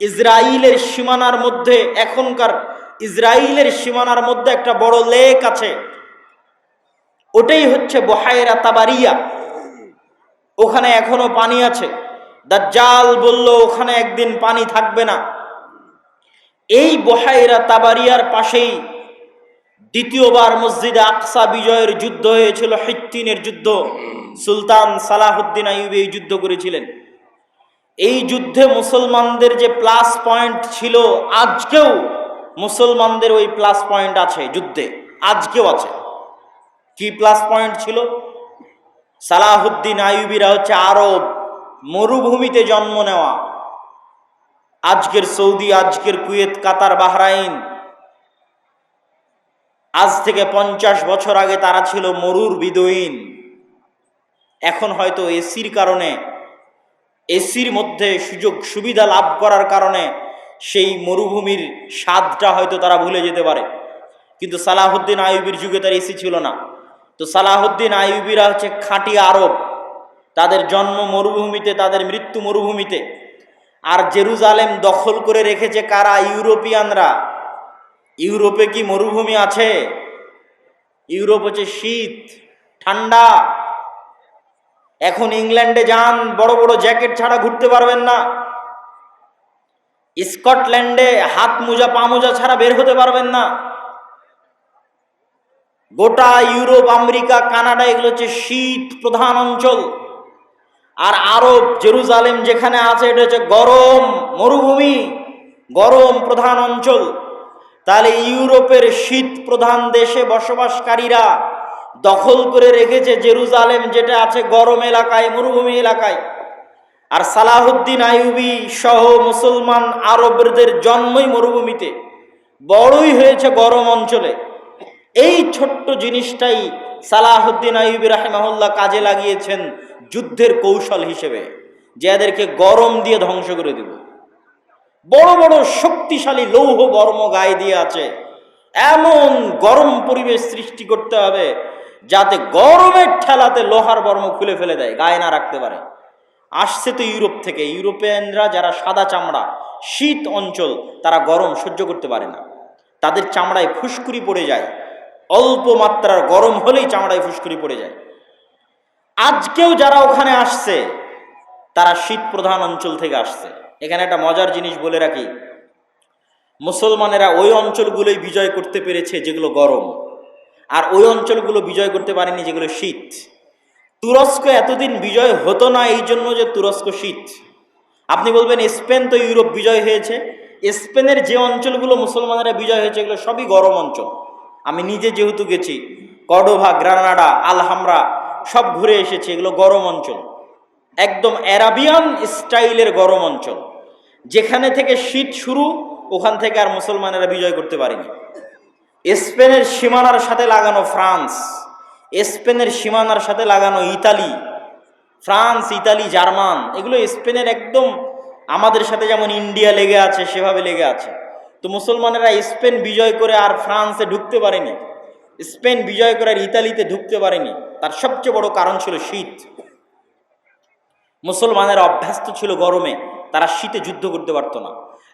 ইসরায়েলের সীমানার মধ্যে, এখনকার ইসরায়েলের সীমানার মধ্যে একটা বড় লেক আছে। ওটাই হচ্ছে বহায়রা তাবারিয়া। ওখানে এখনও পানি আছে। দাজ্জাল বলল, ওখানে একদিন পানি থাকবে না। এই বহায়রা তাবারিয়ার পাশেই দ্বিতীয়বার মসজিদে আকসা বিজয়ের যুদ্ধ হয়েছিল হিত্তিনের যুদ্ধ। সুলতান সালাহুদ্দিন আইয়ুব এই যুদ্ধ করেছিলেন। এই যুদ্ধে মুসলমানদের যে প্লাস পয়েন্ট ছিল, আজকেও মুসলমানদের ওই প্লাস পয়েন্ট আছে যুদ্ধে, আজকেও আছে। কি প্লাস পয়েন্ট ছিল? সালাহুদ্দিন আইয়ুবিরা হচ্ছে আরব, মরুভূমিতে জন্ম নেওয়া। আজকের সৌদি, আজকের কুয়েত, কাতার, বাহরাইন। আজ থেকে পঞ্চাশ বছর আগে তারা ছিল মরুর বিদয়ীন এখন হয়তো এসির কারণে এসির মধ্যে সুযোগ সুবিধা লাভ করার কারণে সেই মরুভূমির স্বাদটা হয়তো তারা ভুলে যেতে পারে। কিন্তু সালাহুদ্দিন আইবির যুগে তার এসি ছিল না। তো সালাহুদ্দিন আইবিরা হচ্ছে খাঁটি আরব। তাদের জন্ম মরুভূমিতে, তাদের মৃত্যু মরুভূমিতে। আর জেরুজালেম দখল করে রেখেছে কারা? ইউরোপিয়ানরা। ইউরোপে কি মরুভূমি আছে? ইউরোপ হচ্ছে শীত, ঠান্ডা। এখন ইংল্যান্ডে যান, বড় বড় জ্যাকেট ছাড়া ঘুরতে পারবেন না। স্কটল্যান্ডে হাত মোজা, পা মোজা ছাড়া বের হতে পারবেন না। গোটা ইউরোপ, আমেরিকা, কানাডা, এগুলো হচ্ছে শীত প্রধান অঞ্চল। আর আরব, জেরুজালেম যেখানে আছে, এটা হচ্ছে গরম মরুভূমি, গরম প্রধান অঞ্চল। তাহলে ইউরোপের শীত প্রধান দেশে বসবাসকারীরা দখল করে রেখেছে জেরুজালেম, যেটা আছে গরম এলাকায়, মরুভূমি এলাকায়। আর সালাহুদ্দিন আইয়ুবি সহ মুসলমান আরবদের জন্মই মরুভূমিতে। বড়ই হয়েছে গরম অঞ্চলে। এই ছোট্ট জিনিসটাই সালাহুদ্দিন আইয়ুবি রাহেমাহুল্লাহ কাজে লাগিয়েছেন যুদ্ধের কৌশল হিসেবে, যে এদেরকে গরম দিয়ে ধ্বংস করে দেব। বড় বড় শক্তিশালী লৌহ বর্ম গায়ে দিয়ে আছে। এমন গরম পরিবেশ সৃষ্টি করতে হবে যাতে গরমের ঠেলাতে লোহার বর্ম খুলে ফেলে দেয়, গায়ে না রাখতে পারে। আসছে তো ইউরোপ থেকে। ইউরোপিয়ানরা যারা সাদা চামড়া, শীত অঞ্চল, তারা গরম সহ্য করতে পারে না। তাদের চামড়ায় ফুসকুরি পড়ে যায়। অল্প মাত্রার গরম হলেই চামড়ায় ফুসকুরি পড়ে যায়। আজকেও যারা ওখানে আসছে, তারা শীত প্রধান অঞ্চল থেকে আসছে। এখানে একটা মজার জিনিস বলে রাখি। মুসলমানেরা ওই অঞ্চলগুলোই বিজয় করতে পেরেছে যেগুলো গরম। আর ওই অঞ্চলগুলো বিজয় করতে পারেনি, যেগুলো শীত। তুরস্ক এতদিন বিজয় হতো না, এই জন্য যে তুরস্ক শীত। আপনি বলবেন, স্পেন তো ইউরোপ বিজয় হয়েছে। স্পেনের যে অঞ্চলগুলো মুসলমানেরা বিজয় হয়েছে, এগুলো সবই গরম অঞ্চল। আমি নিজে যেহেতু গেছি কডোভা গ্রানাডা, আলহামরা, সব ঘুরে এসেছি, এগুলো গরম অঞ্চল। একদম অ্যারাবিয়ান স্টাইলের গরম অঞ্চল। যেখানে থেকে শীত শুরু, ওখান থেকে আর মুসলমানেরা বিজয় করতে পারেনি। স্পেনের সীমানার সাথে লাগানো ফ্রান্স, স্পেনের সীমানার সাথে লাগানো ইতালি, ফ্রান্স, ইতালি, জার্মান, এগুলো স্পেনের একদম আমাদের সাথে যেমন ইন্ডিয়া লেগে আছে, সেভাবে লেগে আছে। তো মুসলমানেরা স্পেন বিজয় করে আর ফ্রান্সে ঢুকতে পারেনি। স্পেন বিজয় করে আর ইতালিতে ঢুকতে পারেনি। তার সবচেয়ে বড় কারণ ছিল শীত। মুসলমানেরা অভ্যস্ত ছিল গরমে, তারা শীতে যুদ্ধ করতে পারতো না।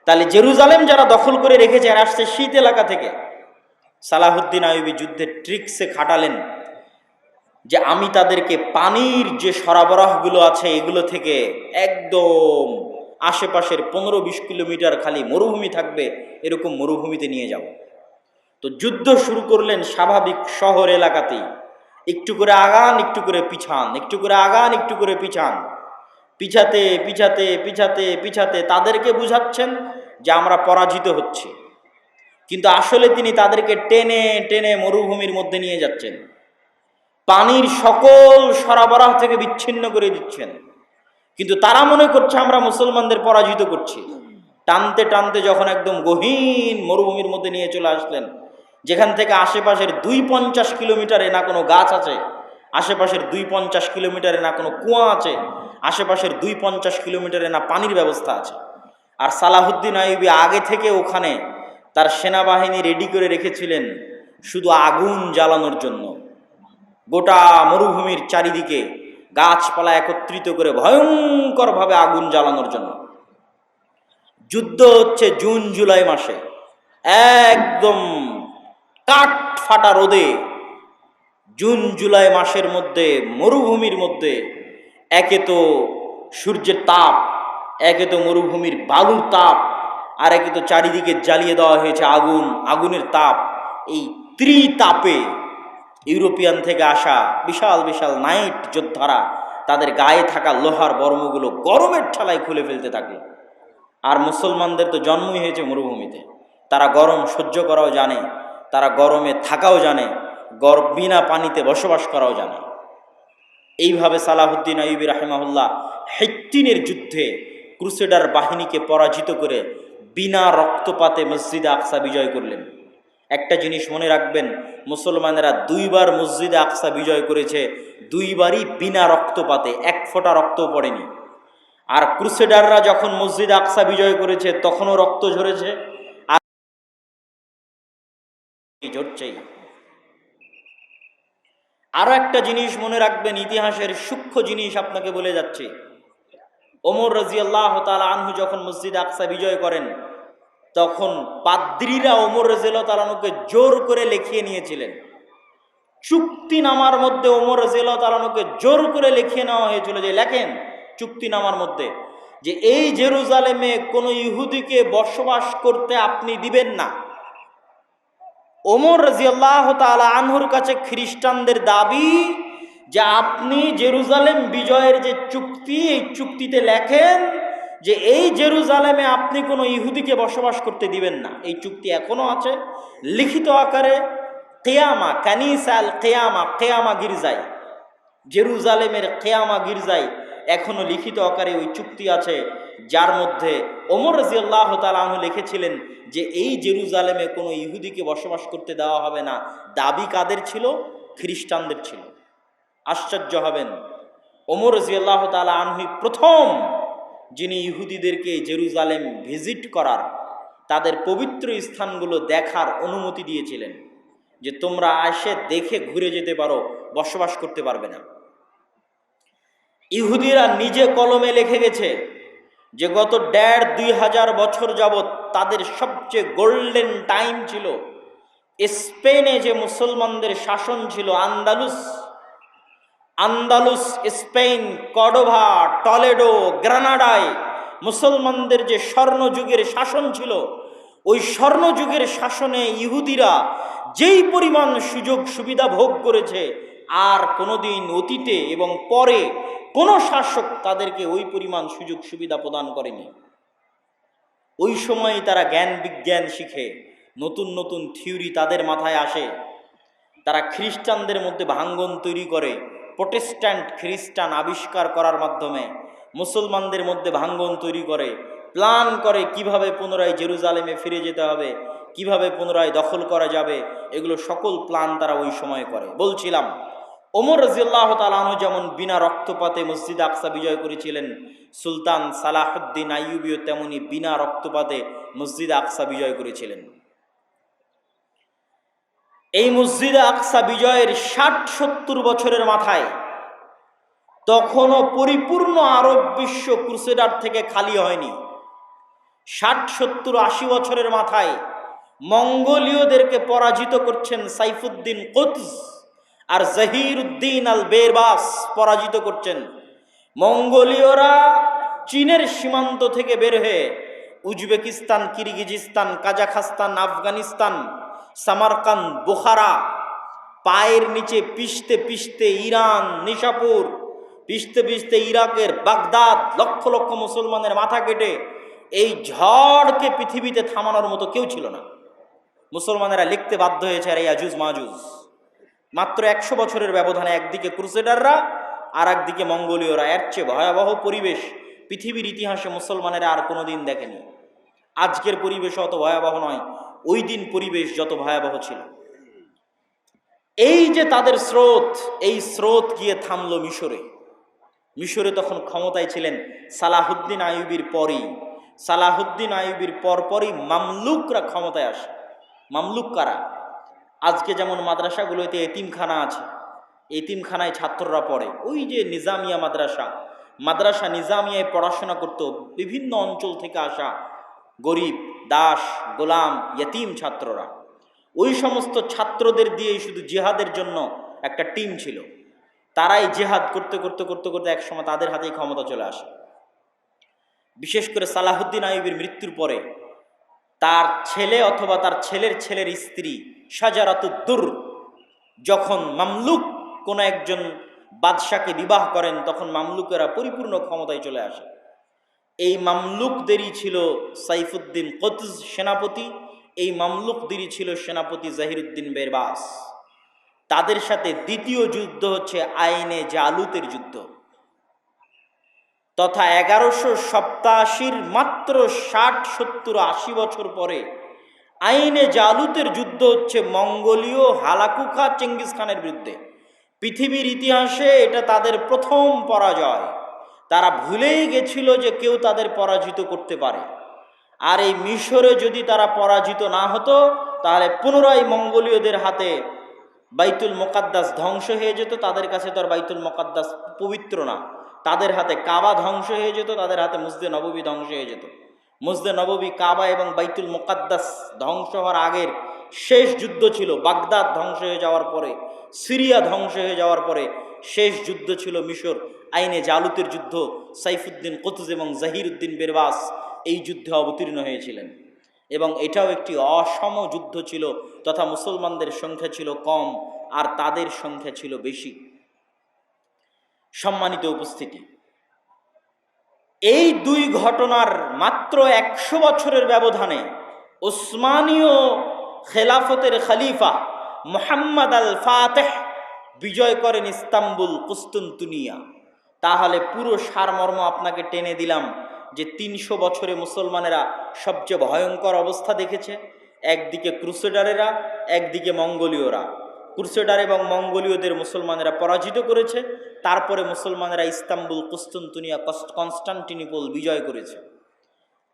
তাহলে জেরুজালেম যারা দখল করে রেখেছে আসছে শীত এলাকা থেকে। সালাহুদ্দিন আয়ুবি যুদ্ধের ট্রিক্সে খাটালেন যে আমি তাদেরকে পানির যে সরবরাহগুলো আছে এগুলো থেকে একদম আশেপাশের পনেরো বিশ কিলোমিটার খালি মরুভূমি থাকবে, এরকম মরুভূমিতে নিয়ে যাব। তো যুদ্ধ শুরু করলেন স্বাভাবিক শহর এলাকাতেই। একটু করে আগান, একটু করে পিছান, একটু করে আগান, একটু করে পিছান। পিছাতে পিছাতে পিছাতে পিছাতে তাদেরকে বুঝাচ্ছেন যে আমরা পরাজিত হচ্ছি। কিন্তু আসলে তিনি তাদেরকে টেনে টেনে মরুভূমির মধ্যে নিয়ে যাচ্ছেন। পানির সকল সরবরাহ থেকে বিচ্ছিন্ন করে দিচ্ছেন। কিন্তু তারা মনে করছে আমরা মুসলমানদের পরাজিত করছি। টানতে টানতে যখন একদম গহীন মরুভূমির মধ্যে নিয়ে চলে আসলেন, যেখান থেকে আশেপাশের দুই পঞ্চাশ কিলোমিটারে না কোনো গাছ আছে, আশেপাশের দুই পঞ্চাশ কিলোমিটারে না কোনো কুয়া আছে, আশেপাশের দুই পঞ্চাশ কিলোমিটারে না পানির ব্যবস্থা আছে। আর সালাহুদ্দিন আইবি আগে থেকে ওখানে তার সেনাবাহিনী রেডি করে রেখেছিলেন শুধু আগুন জ্বালানোর জন্য। গোটা মরুভূমির চারিদিকে গাছপালা একত্রিত করে ভয়ঙ্করভাবে আগুন জ্বালানোর জন্য। যুদ্ধ হচ্ছে জুন, জুলাই মাসে। একদম কাঠ ফাটা রোদে জুন, জুলাই মাসের মধ্যে, মরুভূমির মধ্যে একে তো সূর্যের তাপ, একে তো মরুভূমির বালুর তাপ আর একে তো চারিদিকে জ্বালিয়ে দেওয়া হয়েছে আগুন, আগুনের তাপ। এই ত্রিতাপে ইউরোপিয়ান থেকে আসা বিশাল বিশাল নাইট যোদ্ধারা তাদের গায়ে থাকা লোহার বর্মগুলো গরমের ঠেলায় খুলে ফেলতে থাকে। আর মুসলমানদের তো জন্মই হয়েছে মরুভূমিতে। তারা গরম সহ্য করাও জানে, তারা গরমে থাকাও জানে, গর, বিনা পানিতে বসবাস করাও জানে। এইভাবে সালাহুদ্দিন আইবি রাহেমাহুল্লাহ হেট্টিনের যুদ্ধে ক্রুসেডার বাহিনীকে পরাজিত করে বিনা রক্তপাতে মসজিদে আকসা বিজয় করলেন। একটা জিনিস মনে রাখবেন, মুসলমানেরা দুইবার মসজিদে আকসা বিজয় করেছে, দুইবারই বিনা রক্তপাতে, এক ফোঁটা রক্ত পড়েনি। আর ক্রুসেডাররা যখন মসজিদ আকসা বিজয় করেছে, তখনও রক্ত ঝরেছে, আর ঝরছেই। আরও একটা জিনিস মনে রাখবেন, ইতিহাসের সূক্ষ্ম জিনিস আপনাকে বলে যাচ্ছে। ওমর রাজিয়াল্লাহ তালা আনহু যখন মসজিদ আকসা বিজয় করেন তখন পাদ্রীরা ওমর রাজিয়াল তালানুকে জোর করে লিখিয়ে নিয়েছিলেন। চুক্তিনামার মধ্যে ওমর রাজিয়াল তালানুকে জোর করে লিখিয়ে নেওয়া হয়েছিল যে, লেখেন চুক্তিনামার মধ্যে যে এই জেরুজালেমে কোনো ইহুদিকে বসবাস করতে আপনি দিবেন না। ওমর রাজিয়াল্লাহ তালা আনহুর কাছে খ্রিস্টানদের দাবি যে, আপনি জেরুজালেম বিজয়ের যে চুক্তি, এই চুক্তিতে লেখেন যে এই জেরুজালেমে আপনি কোনো ইহুদিকে বসবাস করতে দিবেন না। এই চুক্তি এখনও আছে। লিখিত আকারে কেয়ামা কানিসাল কেয়ামা কেয়ামা গির্জাই জেরুজালেমের কেয়ামা গির্জাই এখনও লিখিত আকারে ওই চুক্তি আছে, যার মধ্যে ওমর রাজিয়াল্লাহ তালাহু লিখেছিলেন যে এই জেরুজালেমে কোনো ইহুদিকে বসবাস করতে দেওয়া হবে না। দাবি কাদের ছিল? খ্রিস্টানদের ছিল। আশ্চর্য হবেন। ওমর রাজিয়াল্লাহ তালা আনহুই প্রথম যিনি ইহুদিদেরকে জেরুজালেম ভিজিট করার, তাদের পবিত্র স্থানগুলো দেখার অনুমতি দিয়েছিলেন যে তোমরা আসে দেখে ঘুরে যেতে পারো, বসবাস করতে পারবে না। ইহুদিরা নিজে কলমে লিখে গেছে যে গত দেড় দুই হাজার বছর যাবৎ তাদের সবচেয়ে গোল্ডেন টাইম ছিল স্পেনে যে মুসলমানদের শাসন ছিল Andalus. Andalus, Spain, Cordoba, Toledo, গ্রানাডায় মুসলমানদের যে স্বর্ণযুগের শাসন ছিল, ওই স্বর্ণযুগের শাসনে ইহুদিরা যেই পরিমাণ সুযোগ সুবিধা ভোগ করেছে, আর কোনোদিন অতীতে এবং পরে কোনো শাসক তাদেরকে ওই পরিমাণ সুযোগ সুবিধা প্রদান করেনি। ওই সময় তারা জ্ঞান বিজ্ঞান শিখে, নতুন নতুন থিওরি তাদের মাথায় আসে। তারা খ্রিস্টানদের মধ্যে ভাঙ্গন তৈরি করে প্রোটেস্ট্যান্ট খ্রিস্টান আবিষ্কার করার মাধ্যমে মুসলমানদের মধ্যে ভাঙ্গন তৈরি করে প্ল্যান করে কীভাবে পুনরায় জেরুজালেমে ফিরে যেতে হবে, কীভাবে পুনরায় দখল করা যাবে, এগুলো সকল প্ল্যান তারা ওই সময় করে। বলছিলাম, ওমর রাজিয়াল্লাহ তালাহ যেমন বিনা রক্তপাতে মসজিদ আকসা বিজয় করেছিলেন, সুলতান সালাহুদ্দিন আইয়ুবিও তেমনি বিনা রক্তপাতে মসজিদ আকসা বিজয় করেছিলেন। এই মসজিদে আকসা বিজয়ের ষাট সত্তর বছরের মাথায় তখনও পরিপূর্ণ আরব বিশ্ব ক্রুসেডার থেকে খালি হয়নি। ষাট সত্তর আশি বছরের মাথায় মঙ্গোলীয়দেরকে পরাজিত করছেন সাইফুদ্দিন কুতজ আর জহির উদ্দিন আল বেরবাস পরাজিত করছেন। মঙ্গোলীয়রা চীনের সীমান্ত থেকে বের হয়ে Uzbekistan, Kyrgyzstan, Kazakhstan, Afghanistan Samarkand Bukhara পায়ের নিচে পিষতে পিষতে ইরান, নিশাপুর, পিষতে পিষতে ইরাকের বাগদাদ, লক্ষ লক্ষ মুসলমানের মাথা কেটে এই ঝড়কে পৃথিবীতে থামানোর মতো কেউ ছিল না। মুসলমানেরা লিখতে বাধ্য হয়েছে, আর এই আজুজ মাজুজ। মাত্র একশো বছরের ব্যবধানে একদিকে ক্রুসেডাররা আর একদিকে মঙ্গোলীয়রা। এর চেয়ে ভয়াবহ পরিবেশ পৃথিবীর ইতিহাসে মুসলমানেরা আর কোনোদিন দেখেনি। আজকের পরিবেশ অত ভয়াবহ নয়, ওই দিন পরিবেশ যত ভয়াবহ ছিল। এই যে তাদের স্রোত, এই স্রোত গিয়ে থামল মিশরে। মিশরে তখন ক্ষমতায় ছিলেন সালাহুদ্দিন আইয়ুবির পরই। সালাহুদ্দিন আইয়ুবির পরপরই মামলুকরা ক্ষমতায় আসে। মামলুক কারা? আজকে যেমন মাদ্রাসাগুলোতে এতিমখানা আছে, এতিমখানায় ছাত্ররা পড়ে। ওই যে নিজামিয়া মাদ্রাসা মাদ্রাসা নিজামিয়ায় পড়াশোনা করত, বিভিন্ন অঞ্চল থেকে আসা গরিব, দাস, গোলাম, ইয়তিম ছাত্ররা। ওই সমস্ত ছাত্রদের দিয়েই শুধু জেহাদের জন্য একটা টিম ছিল। তারাই জেহাদ করতে করতে করতে করতে একসময় তাদের হাতেই ক্ষমতা চলে আসে। বিশেষ করে সালাহুদ্দিন আইবের মৃত্যুর পরে তার ছেলে অথবা তার ছেলের ছেলের স্ত্রী সাজারাতুদ্দুর যখন মামলুক কোনো একজন বাদশাকে বিবাহ করেন, তখন মামলুকেরা পরিপূর্ণ ক্ষমতায় চলে আসে। এই মামলুকদেরই ছিল সাইফুদ্দিন কতজ সেনাপতি, এই মামলুকদেরই ছিল সেনাপতি জাহিরুদ্দিন বেরবাস। তাদের সাথে দ্বিতীয় যুদ্ধ হচ্ছে আইনে জালুতের যুদ্ধ। তথা এগারোশো সপ্তাশির মাত্র ষাট, সত্তর, আশি বছর পরে আইনে জালুতের যুদ্ধ হচ্ছে মঙ্গোলীয় হালাকুখা চেঙ্গিস খানের বিরুদ্ধে। পৃথিবীর ইতিহাসে এটা তাদের প্রথম পরাজয়। তারা ভুলেই গেছিল যে কেউ তাদের পরাজিত করতে পারে। আর এই মিশরে যদি তারা পরাজিত না হতো, তাহলে পুনরায় মঙ্গোলীয়দের হাতে বাইতুল মোকাদ্দাস ধ্বংস হয়ে যেত। তাদের কাছে তো আর বাইতুল মোকাদ্দাস পবিত্র না। তাদের হাতে কাবা ধ্বংস হয়ে যেত, তাদের হাতে মুসদে নববী ধ্বংস হয়ে যেত। মুসদে নববী, কাবা এবং বাইতুল মোকাদ্দাস ধ্বংস হওয়ার আগের শেষ যুদ্ধ ছিল। বাগদাদ ধ্বংস হয়ে যাওয়ার পরে, সিরিয়া ধ্বংস হয়ে যাওয়ার পরে শেষ যুদ্ধ ছিল মিশর, আইনে জালুতের যুদ্ধ, সাইফুদ্দিন কতুজ এবং জাহিরুদ্দিন বেরবাস এই যুদ্ধে অবতীর্ণ হয়েছিলেন। এবং এটাও একটি অসম যুদ্ধ ছিল তথা মুসলমানদের সংখ্যা ছিল কম আর তাদের সংখ্যা ছিল বেশি। সম্মানিত উপস্থিতি। এই দুই ঘটনার মাত্র একশো বছরের ব্যবধানে ওসমানীয় খেলাফতের খালিফা মোহাম্মদ আল ফাতেহ বিজয় করেন ইস্তাম্বুল কুস্তুনতুনিয়া তাহলে পুরো সারমর্ম আপনাকে টেনে দিলাম যে তিনশো বছরে মুসলমানেরা সবচেয়ে ভয়ঙ্কর অবস্থা দেখেছে। একদিকে ক্রুসেডারেরা, একদিকে মঙ্গোলীয়রা। ক্রুসেডার এবং মঙ্গোলীয়দের মুসলমানেরা পরাজিত করেছে। তারপরে মুসলমানেরা ইস্তাম্বুল কুস্তুনতুনিয়া কনস্টান্টিনিপল বিজয় করেছে।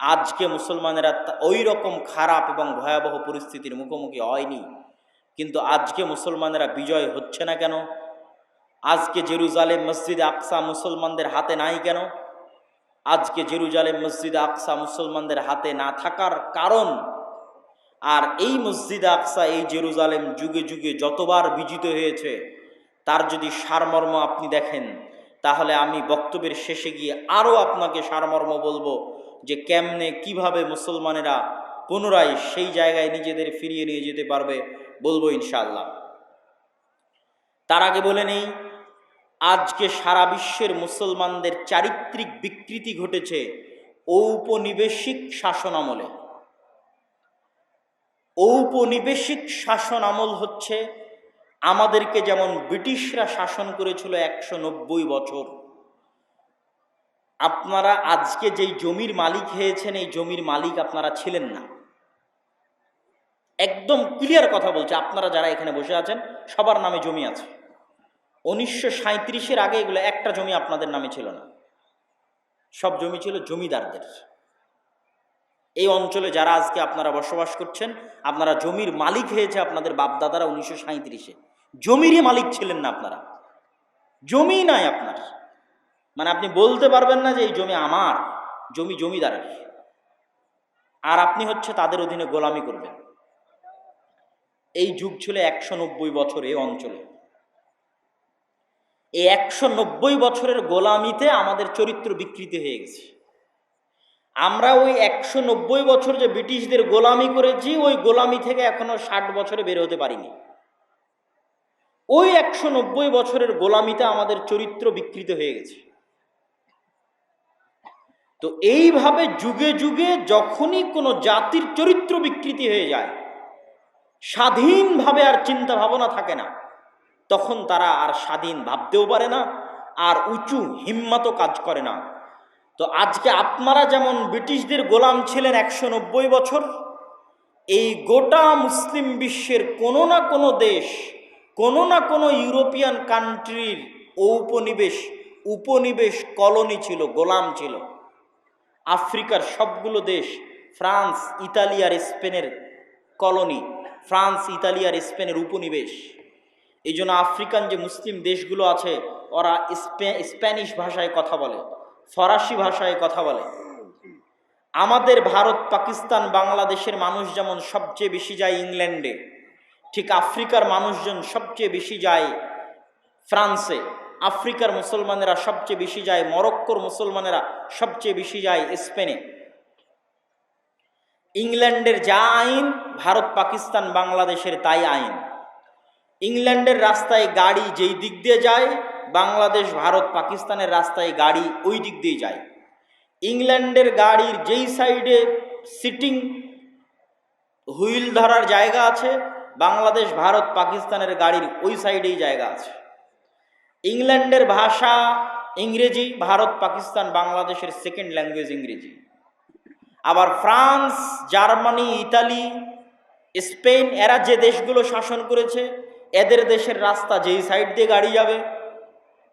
আজকে মুসলমানেরা ওই রকম খারাপ এবং ভয়াবহ পরিস্থিতির মুখোমুখি হয়নি। কিন্তু আজকে মুসলমানেরা বিজয় হচ্ছে না কেন? আজকে জেরুজালেম মসজিদ আকসা মুসলমানদের হাতে নাই কেন? আজকে জেরুজালেম মসজিদ আকসা মুসলমানদের হাতে না থাকার কারণ? আর এই মসজিদ আকসা, এই জেরুজালেম যুগে যুগে যতবার বিজিত হয়েছে, তার যদি সারমর্ম আপনি দেখেন, তাহলে আমি বক্তব্যের শেষে গিয়ে আরও আপনাকে সারমর্ম বলব যে কেমনে, কীভাবে মুসলমানেরা পুনরায় সেই জায়গায় নিজেদের ফিরিয়ে নিয়ে যেতে পারবে বলব ইনশাল্লাহ তার আগে বলে নেই, আজকে সারা বিশ্বের মুসলমানদের চারিত্রিক বিকৃতি ঘটেছে ঔপনিবেশিক শাসন আমলে। ঔপনিবেশিক শাসন আমল হচ্ছে আমাদেরকে যেমন ব্রিটিশরা শাসন করেছিল একশো নব্বই বছর। আপনারা আজকে যেই জমির মালিক হয়েছেন, এই জমির মালিক আপনারা ছিলেন না। একদম ক্লিয়ার কথা বলছে। আপনারা যারা এখানে বসে আছেন, সবার নামে জমি আছে। উনিশশো সাঁত্রিশের আগে এগুলো একটা জমি আপনাদের নামে ছিল না। সব জমি ছিল জমিদারদের। এই অঞ্চলে যারা আজকে আপনারা বসবাস করছেন, আপনারা জমির মালিক হয়েছে আপনাদের বাপদাদারা উনিশশো সাঁত্রিশে জমিরই মালিক ছিলেন না আপনারা। জমি নাই আপনার। মানে আপনি বলতে পারবেন না যে এই জমি আমার, জমি জমিদারের। আর আপনি হচ্ছে তাদের অধীনে গোলামি করবেন। এই যুগ ছিল একশো নব্বই বছর এই অঞ্চলে। এই একশো নব্বই বছরের গোলামিতে আমাদের চরিত্র বিকৃতি হয়ে গেছে। আমরা ওই একশো নব্বই বছর যে ব্রিটিশদের গোলামি করেছি, ওই গোলামি থেকে এখনও ষাট বছরে বের হতে পারিনি। ওই একশো নব্বই বছরের গোলামিতে আমাদের চরিত্র বিকৃত হয়ে গেছে। তো এইভাবে যুগে যুগে যখনই কোনো জাতির চরিত্র বিকৃতি হয়ে যায় স্বাধীনভাবে আর চিন্তা ভাবনা থাকে না। তখন তারা আর স্বাধীন ভাবতেও পারে না, আর উঁচু হিম্মতও কাজ করে না। তো আজকে আপনারা যেমন ব্রিটিশদের গোলাম ছিলেন একশো নব্বই বছর, এই গোটা মুসলিম বিশ্বের কোনো না কোনো দেশ, কোনো না কোনো ইউরোপিয়ান কান্ট্রির ঔপনিবেশ, উপনিবেশ কলোনি ছিল, গোলাম ছিল। আফ্রিকার সবগুলো দেশ, ফ্রান্স, ইতালি আর স্পেনের কলোনি ফ্রান্স, ইতালি আর স্পেনের উপনিবেশ। এই জন্য আফ্রিকান যে মুসলিম দেশগুলো আছে, ওরা স্প্যানিশ ভাষায় কথা বলে, ফরাসি ভাষায় কথা বলে। আমাদের ভারত, পাকিস্তান, বাংলাদেশের মানুষ যেমন সবচেয়ে বেশি যায় ইংল্যান্ডে, ঠিক আফ্রিকার মানুষজন সবচেয়ে বেশি যায় ফ্রান্সে। আফ্রিকার মুসলমানেরা সবচেয়ে বেশি যায়, মরক্কোর মুসলমানেরা সবচেয়ে বেশি যায় স্পেনে। ইংল্যান্ডের যা আইন, ভারত, পাকিস্তান, বাংলাদেশের তাই আইন। ইংল্যান্ডের রাস্তায় গাড়ি যেই দিক দিয়ে যায়, বাংলাদেশ, ভারত, পাকিস্তানের রাস্তায় গাড়ি ওই দিক দিয়ে যায়। ইংল্যান্ডের গাড়ির যেই সাইডে সিটিং, হুইল ধরার জায়গা আছে, বাংলাদেশ, ভারত, পাকিস্তানের গাড়ির ওই সাইডেই জায়গা আছে। ইংল্যান্ডের ভাষা ইংরেজি, ভারত, পাকিস্তান, বাংলাদেশের সেকেন্ড ল্যাঙ্গুয়েজ ইংরেজি। আবার ফ্রান্স, জার্মানি, ইতালি, স্পেন, এরা যে দেশগুলো শাসন করেছে, এদের দেশের রাস্তা যেই সাইড দিয়ে গাড়ি যাবে,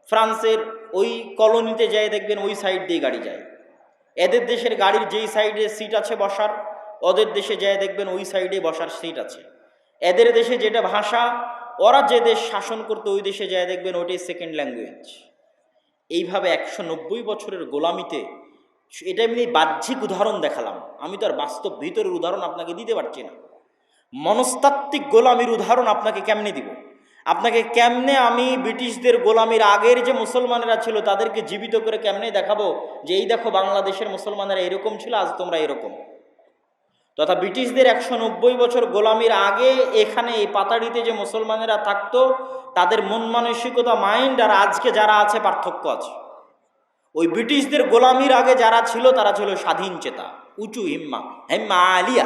ফ্রান্সের ওই কলোনিতে যায় দেখবেন ওই সাইড দিয়ে গাড়ি যায়। এদের দেশের গাড়ির যেই সাইডে সিট আছে বসার, ওদের দেশে যায় দেখবেন ওই সাইডে বসার সিট আছে। এদের দেশে যেটা ভাষা, ওরা যে দেশ শাসন করতো ওই দেশে যায় দেখবেন ওইটাই সেকেন্ড ল্যাঙ্গুয়েজ এইভাবে একশো নব্বই বছরের গোলামিতে এটা এমনি বাহ্যিক উদাহরণ দেখালাম। আমি তো আর বাস্তব ভিতরের উদাহরণ আপনাকে দিতে পারছি না। মনস্তাত্ত্বিক গোলামির উদাহরণ আপনাকে কেমনে দিব? আপনাকে কেমনে আমি ব্রিটিশদের গোলামির আগের যে মুসলমানেরা ছিল, তাদেরকে জীবিত করে কেমনে দেখাবো যে এই দেখো বাংলাদেশের মুসলমানেরা এরকম ছিল, আজ তোমরা এরকম? তথা ব্রিটিশদের একশো নব্বই বছর গোলামির আগে এখানে এই পাতাড়িতে যে মুসলমানেরা থাকতো, তাদের মন মানসিকতা, মাইন্ড আর আজকে যারা আছে পার্থক্য আছে। ওই ব্রিটিশদের গোলামির আগে যারা ছিল, তারা ছিল স্বাধীন চেতা, উঁচু হিম্মা, হেম্মা আলিয়া।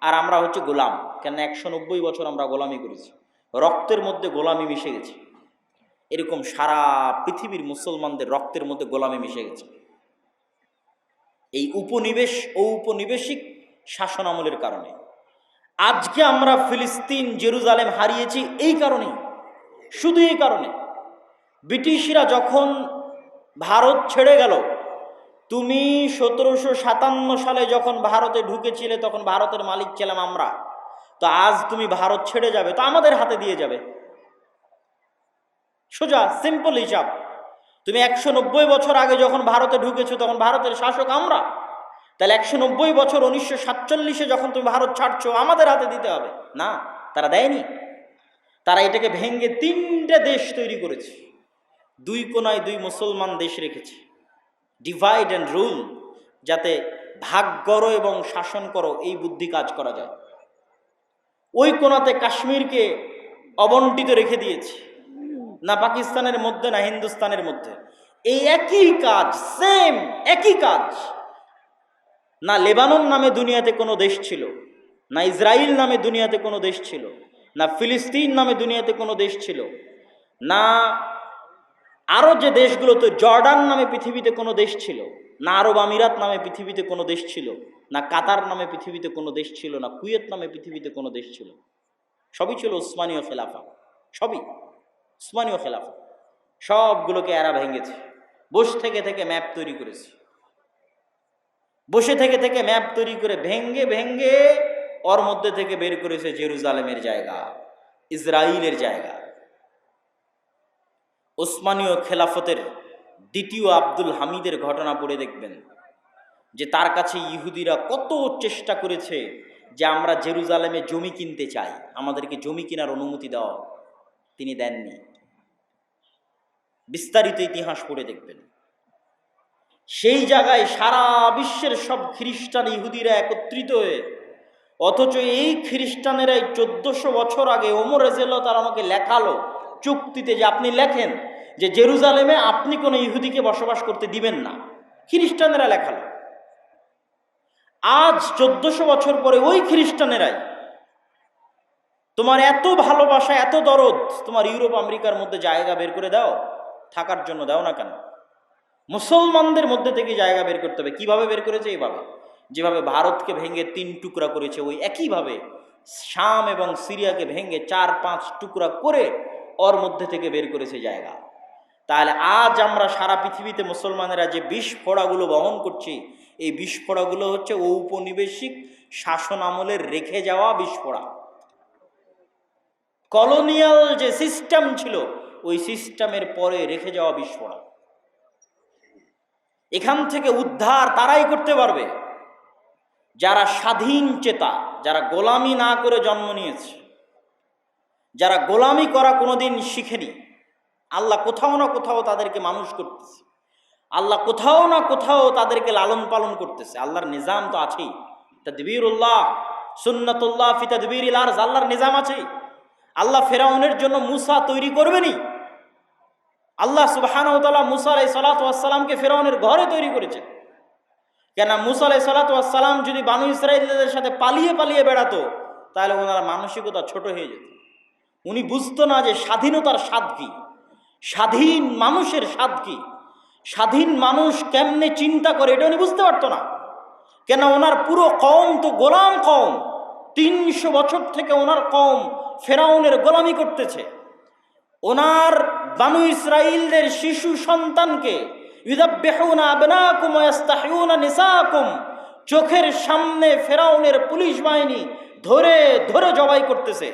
আর আমরা হচ্ছে গোলাম কেন একশো নব্বই বছর আমরা গোলামি করেছি। রক্তের মধ্যে গোলামি মিশে গেছে। এরকম সারা পৃথিবীর মুসলমানদের রক্তের মধ্যে গোলামি মিশে গেছে। এই উপনিবেশ ও উপনিবেশিক শাসন আমলের কারণে। আজকে আমরা ফিলিস্তিন, জেরুজালেম হারিয়েছি এই কারণেই। শুধু এই কারণে। ব্রিটিশরা যখন ভারত ছেড়ে গেল। তুমি সতেরোশো সাতান্ন সালে যখন ভারতে ঢুকেছিলে, তখন ভারতের মালিক ছিলাম আমরা। তো আজ তুমি ভারত ছেড়ে যাবে, তো আমাদের হাতে দিয়ে যাবে। সোজা সিম্পল হিসাব। তুমি একশো নব্বই বছর আগে যখন ভারতে ঢুকেছো, তখন ভারতের শাসক আমরা। তাহলে একশো নব্বই বছর উনিশশো সাতচল্লিশে যখন তুমি ভারত ছাড়ছো, আমাদের হাতে দিতে হবে। না, তারা দেয়নি। তারা এটাকে ভেঙ্গে তিনটে দেশ তৈরি করেছে। দুই কোনায় দুই মুসলমান দেশ রেখেছে। ডিভাইড অ্যান্ড রুল যাতে ভাগ করো এবং শাসন করো, এই বুদ্ধি কাজ করা যায়। ওই কোনাতে কাশ্মীরকে অবন্টিত রেখে দিয়েছে, না পাকিস্তানের মধ্যে, না হিন্দুস্তানের মধ্যে। এই একই কাজ সেম একই কাজ। না লেবানন নামে দুনিয়াতে কোনো দেশ ছিল, না ইসরায়েল নামে দুনিয়াতে কোনো দেশ ছিল, না ফিলিস্তিন নামে দুনিয়াতে কোনো দেশ ছিল, না আরও যে দেশগুলো তো জর্ডান নামে পৃথিবীতে কোনো দেশ ছিল, না আরব আমিরাত নামে পৃথিবীতে কোনো দেশ ছিল, না কাতার নামে পৃথিবীতে কোনো দেশ ছিল, না কুয়েত নামে পৃথিবীতে কোনো দেশ ছিল। সবই ছিল উসমানীয় খেলাফা। সবই। উসমানীয় খেলাফা। সবগুলোকে এরা ভেঙেছে। বসে থেকে থেকে ম্যাপ তৈরি করেছে। বসে থেকে থেকে ম্যাপ তৈরি করে ভেঙ্গে ভেঙ্গে ওর মধ্যে থেকে বের করেছে জেরুজালেমের জায়গা ইসরায়েলের জায়গা। ওসমানীয় খেলাফতের দ্বিতীয় আব্দুল হামিদের ঘটনা পড়ে দেখবেন, যে তার কাছে ইহুদিরা কত চেষ্টা করেছে যে আমরা জেরুজালেমে জমি কিনতে চাই, আমাদেরকে জমি কেনার অনুমতি দেওয়া তিনি দেননি। বিস্তারিত ইতিহাস পড়ে দেখবেন। সেই জায়গায় সারা বিশ্বের সব খ্রিস্টান ইহুদিরা একত্রিত হয়ে, অথচ এই খ্রিস্টানেরাই চোদ্দশো বছর আগে ওমর রেজেল তার আমাকে লেখালো চুক্তিতে যে আপনি লেখেন যে জেরুজালেমে আপনি কোনো ইহুদিকে বসবাস করতে দিবেন না। খ্রিস্টানেরা লেখালো। আজ চোদ্দশো বছর পরে ওই খ্রিস্টানেরাই তোমার এত ভালোবাসা, এত দরদ তোমার ইউরোপ, আমেরিকার মধ্যে জায়গা বের করে দাও, থাকার জন্য দাও না কেন? মুসলমানদের মধ্যে থেকে জায়গা বের করতে হবে। কীভাবে বের করেছে? এইভাবে যেভাবে ভারতকে ভেঙে তিন টুকরা করেছে, ওই একইভাবে শাম এবং সিরিয়াকে ভেঙে চার পাঁচ টুকরা করে ওর মধ্যে থেকে বের করেছে জায়গা। তাহলে আজ আমরা সারা পৃথিবীতে মুসলমানেরা যে বিস্ফোড়াগুলো বহন করছি, এই বিস্ফোড়াগুলো হচ্ছে ঔপনিবেশিক শাসন আমলের রেখে যাওয়া বিস্ফোড়া কলোনিয়াল যে সিস্টেম ছিল, ওই সিস্টেমের পরে রেখে যাওয়া বিস্ফোড়া এখান থেকে উদ্ধার তারাই করতে পারবে। যারা স্বাধীন চেতা, যারা গোলামি না করে জন্ম নিয়েছে, যারা গোলামি করা কোনোদিন শিখেনি আল্লাহ কোথাও না কোথাও তাদেরকে মানুষ করতেছে। আল্লাহ কোথাও না কোথাও তাদেরকে লালন পালন করতেছে। আল্লাহর নিজাম তো আছেই। তদবিরুল্লাহ, সুন্নতুল্লাহ ফি তদবির ইলার আল্লাহর নিজাম আছেই। আল্লাহ ফেরাউনের জন্য মুসা তৈরি করবেনি আল্লাহ সুবাহানতাল্লাহ মুসা আলাই সালাতামকে ফেরাউনের ঘরে তৈরি করেছেন। কেন মুসা আলাই সালাতাম যদি বানু ইসরায়েলদের সাথে পালিয়ে পালিয়ে বেড়াতো, তাহলে ওনার মানসিকতা ছোট হয়ে যেত। উনি বুঝতো না যে স্বাধীনতার স্বাদ কি। স্বাধীন মানুষের স্বাদ কি? স্বাধীন মানুষ কেমনে চিন্তা করে, এটা উনি বুঝতে পারতো না। কেন ওনার পুরো কম তো গোলাম কম তিনশো বছর থেকে ওনার কম ফেরাউনের গোলামি করতেছে। ওনার বানু ইসরাইলদের শিশু সন্তানকে চোখের সামনে ফেরাউনের পুলিশ বাহিনী ধরে ধরে জবাই করতেছে।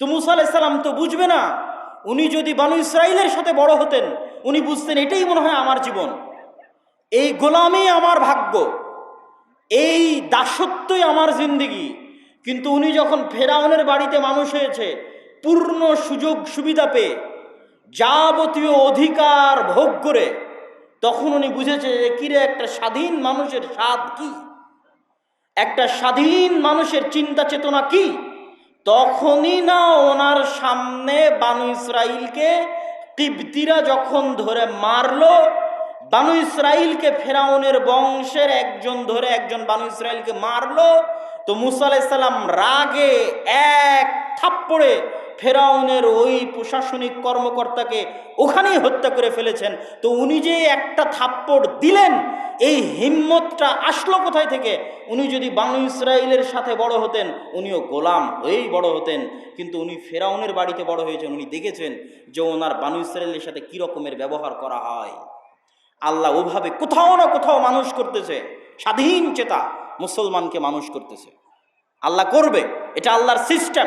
তো মুসা আলাইহিস সালাম তো বুঝবে না উনি যদি বানু ইসরাইলের সাথে বড় হতেন, উনি বুঝতেন এটাই মনে হয় আমার জীবন। এই গোলামি আমার ভাগ্য, এই দাসত্বই আমার জিন্দিগি। কিন্তু উনি যখন ফেরাউনের বাড়িতে মানুষ হয়েছে, পূর্ণ সুযোগ সুবিধা পেয়ে, যাবতীয় অধিকার ভোগ করে, তখন উনি বুঝেছে যে কিরে একটা স্বাধীন মানুষের স্বাদ কি? একটা স্বাধীন মানুষের চিন্তা চেতনা কি? তখনই না ওনার সামনে বানু ইসরাইলকে কিবতিরা যখন ধরে মারলো, বানু ইসরাইলকে ফেরাউনের বংশের একজন ধরে একজন বানু ইসরাইলকে মারল, তো মুসা আলাইসাল্লাম রাগে এক থাপ্পড়ে ফেরাউনের ওই প্রশাসনিক কর্মকর্তাকে ওখানেই হত্যা করে ফেলেছেন। তো উনি যে একটা থাপ্পড় দিলেন, এই হিম্মতটা আসলো কোথায় থেকে? উনি যদি বানু ইসরায়েলের সাথে বড় হতেন, উনিও গোলাম হয়েই বড় হতেন। কিন্তু উনি ফেরাউনের বাড়িতে বড় হয়েছেন। উনি দেখেছেন যে ওনার বানু ইসরায়েলের সাথে কী রকমের ব্যবহার করা হয়। আল্লাহ ওভাবে কোথাও না কোথাও মানুষ করতেছে। স্বাধীন চেতা মুসলমানকে মানুষ করতেছে। আল্লাহ করবে, এটা আল্লাহর সিস্টেম।